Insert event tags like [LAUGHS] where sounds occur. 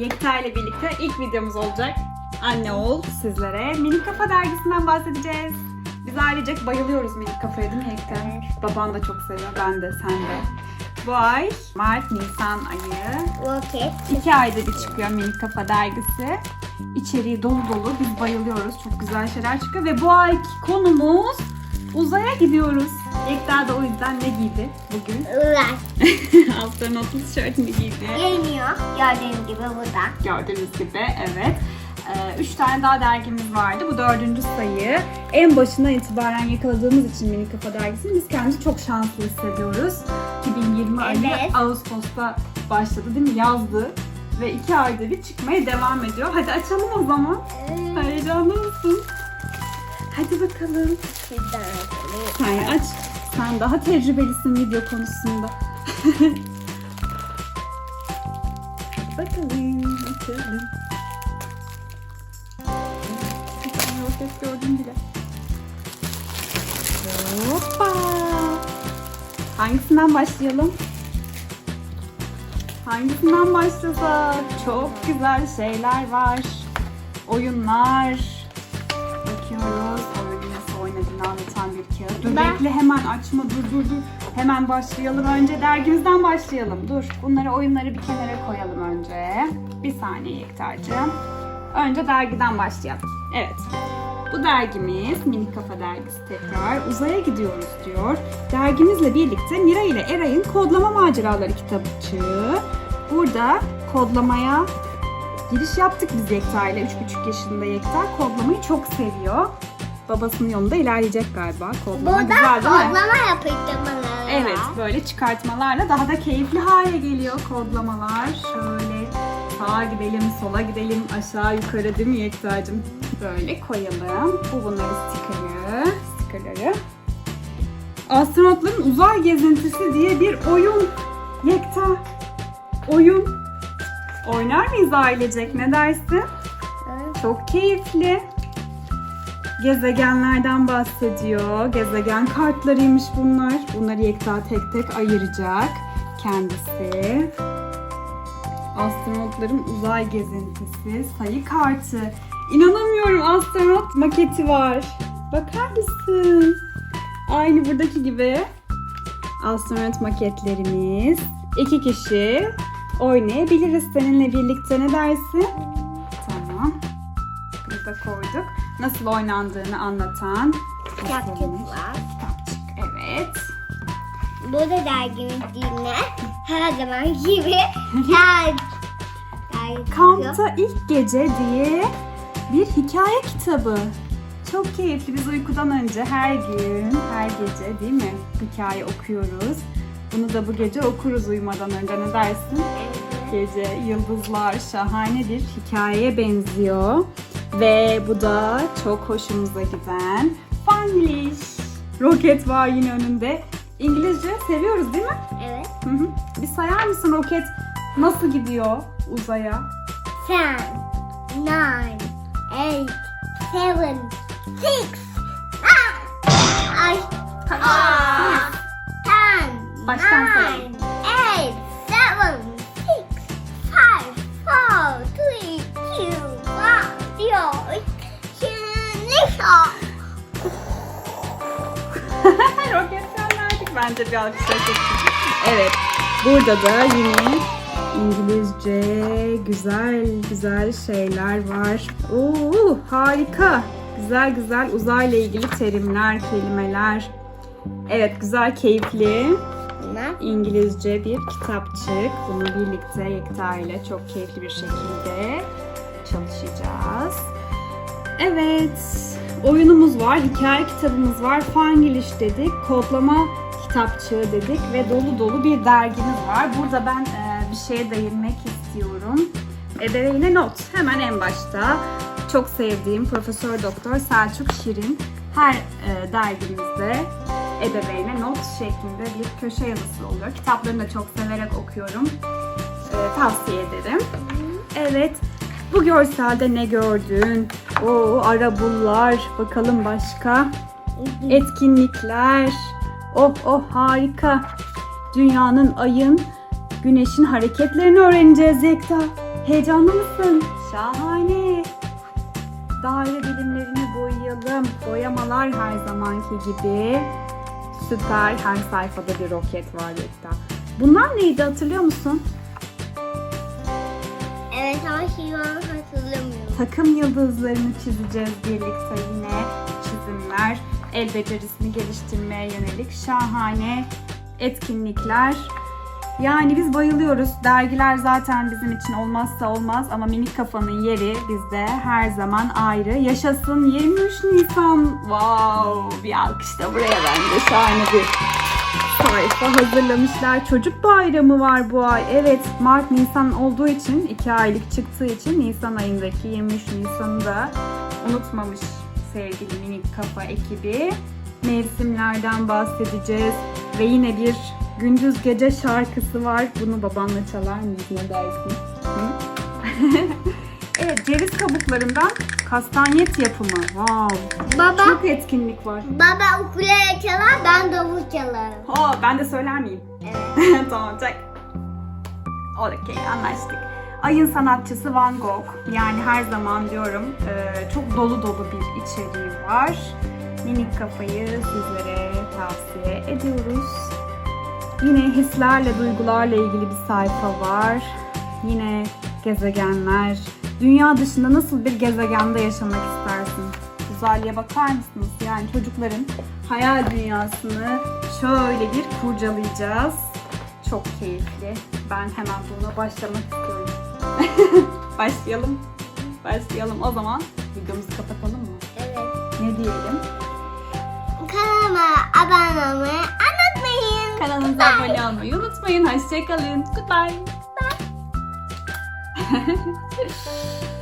Yekta ile birlikte ilk videomuz olacak. Anne oğul sizlere Minik Kafa dergisinden bahsedeceğiz. Biz ailecek bayılıyoruz Minik Kafa'ya değil mi Yekta? Baban da çok seviyor, ben de, sen de. Bu ay Mart, Nisan ayı. Roket. İki ayda bir çıkıyor Minik Kafa dergisi. İçeriği dolu dolu, biz bayılıyoruz. Çok güzel şeyler çıkıyor ve bu ayki konumuz uzaya gidiyoruz. Yekta da o yüzden ne giydi bugün? Ulan. [LAUGHS] Astronotlu tişörtünü giydi. Geliyor. Gördüğünüz gibi burada. Gördüğünüz gibi evet. Ee, üç tane daha dergimiz vardı. Bu dördüncü sayı. En başından itibaren yakaladığımız için Mini Kafa dergisini biz kendimizi çok şanslı hissediyoruz. 2020 ayı Evet. Ağustos'ta başladı değil mi? Yazdı. Ve iki ayda bir çıkmaya devam ediyor. Hadi açalım o zaman. Heyecanlı mısın? Hadi bakalım. Açalım. Sen aç. Sen daha tecrübelisin video konusunda. [LAUGHS] Bakalım. Açalım. Bir tane roket gördüm bile. Hoppa. Hangisinden başlayalım? Hangisinden başlasak? Çok güzel şeyler var. Oyunlar. Bakıyoruz. Oyunu nasıl oynadığını anlatan bir kağıt. Dur Ben- bekle hemen açma. Dur dur dur. Hemen başlayalım. Önce dergimizden başlayalım. Dur. Bunları oyunları bir kenara koyalım önce. Bir saniye Yektar'cığım. Önce dergiden başlayalım. Evet. Bu dergimiz Minik Kafa Dergisi tekrar uzaya gidiyoruz diyor. Dergimizle birlikte Mira ile Eray'ın kodlama maceraları kitapçığı. Burada kodlamaya giriş yaptık biz Yekta ile. 3,5 yaşında Yekta kodlamayı çok seviyor. Babasının yolunda ilerleyecek galiba. Kodlama Burada güzel değil mi? kodlama yapıştı bana. Evet böyle çıkartmalarla daha da keyifli hale geliyor kodlamalar. Şöyle sağa gidelim, sola gidelim, aşağı yukarı değil mi Yekta'cığım? Böyle koyalım. Bu bunların sticker'ı, sticker'ları. Astronotların uzay gezintisi diye bir oyun. Yekta, oyun. Oynar mıyız ailecek ne dersin? Çok keyifli. Gezegenlerden bahsediyor. Gezegen kartlarıymış bunlar. Bunları Yekta tek tek ayıracak kendisi. Astronotların uzay gezintisi, sayı kartı. İnanamıyorum astronot maketi var. Bakar mısın? Aynı buradaki gibi. Astronot maketlerimiz. İki kişi oynayabiliriz seninle birlikte ne dersin? Tamam. Bunu da koyduk. Nasıl oynandığını anlatan kitapçık. var. Kitapçık, Evet. Burada dergimiz dinle. Her zaman gibi. Her Kampta ilk gece diye bir hikaye kitabı. Çok keyifli. Biz uykudan önce her gün, her gece değil mi? Hikaye okuyoruz. Bunu da bu gece okuruz uyumadan önce. Ne dersin? Gece yıldızlar şahane bir hikayeye benziyor. Ve bu da çok hoşumuza giden Fanglish. Roket var yine önünde. İngilizce seviyoruz değil mi? Evet. Hı hı. Bir sayar mısın roket nasıl gidiyor uzaya? Ten, nine, eight, seven, six. Baştan sayalım. eight, seven, six, five, four, three, two, one, zero. Şimdi Roketten verdik. Bence bir alkış hak etti. Evet. Burada da yine İngilizce güzel güzel şeyler var. Oo, harika. Güzel güzel uzayla ilgili terimler, kelimeler. Evet güzel, keyifli. İngilizce bir kitapçık. Bunu birlikte Yekta ile çok keyifli bir şekilde çalışacağız. Evet, oyunumuz var, hikaye kitabımız var, Fangilish dedik, kodlama kitapçığı dedik ve dolu dolu bir dergimiz var. Burada ben e, bir şeye değinmek istiyorum. Ebeveyne not. Hemen en başta çok sevdiğim Profesör Doktor Selçuk Şirin her e, dergimizde ebeveyne not şeklinde bir köşe yazısı oluyor. Kitaplarını da çok severek okuyorum. E, tavsiye ederim. Evet. Bu görselde ne gördün? Oo, arabullar. Bakalım başka. Etkinlikler. Oh oh harika. Dünyanın, ayın, güneşin hareketlerini öğreneceğiz Yekta. Heyecanlı mısın? Şahane. Daire bilimlerini boyayalım. Boyamalar her zamanki gibi. Süper. Her sayfada bir roket var Yekta. Bunlar neydi hatırlıyor musun? Evet ama şu an hatırlamıyorum. Takım yıldızlarını çizeceğiz birlikte yine. Çizimler, el becerisini geliştirmeye yönelik şahane etkinlikler. Yani biz bayılıyoruz. Dergiler zaten bizim için olmazsa olmaz ama minik kafanın yeri bizde her zaman ayrı. Yaşasın 23 Nisan. Wow! Bir alkış da buraya bence şahane bir sayfa hazırlamışlar. Çocuk bayramı var bu ay. Evet Mart Nisan olduğu için 2 aylık çıktığı için Nisan ayındaki 23 Nisan'ı da unutmamış sevgili minik kafa ekibi. Mevsimlerden bahsedeceğiz ve yine bir gündüz gece şarkısı var. Bunu babanla çalar mıyız ne dersin? [LAUGHS] Evet ceviz kabuklarından kastanyet yapımı. Wow. Baba, Çok etkinlik var. baba ukulele çalar, ben davul çalarım. Oo, ben de söyler miyim? Evet. [LAUGHS] tamam çak. Okey anlaştık. Ayın sanatçısı Van Gogh. Yani her zaman diyorum e, çok dolu dolu bir içeriği var. Minik kafayı sizlere tavsiye ediyoruz. Yine hislerle, duygularla ilgili bir sayfa var. Yine gezegenler. Dünya dışında nasıl bir gezegende yaşamak istersin? Uzaylıya bakar mısınız? Yani çocukların hayal dünyasını şöyle bir kurcalayacağız. Çok keyifli. Ben hemen buna başlamak istiyorum. [LAUGHS] Başlayalım. Başlayalım. O zaman videomuzu kapatalım mı? Evet. Ne diyelim? Kanalıma abone olmayı. Kanalımıza abone olmayı unutmayın. Hoşçakalın. Goodbye. [LAUGHS]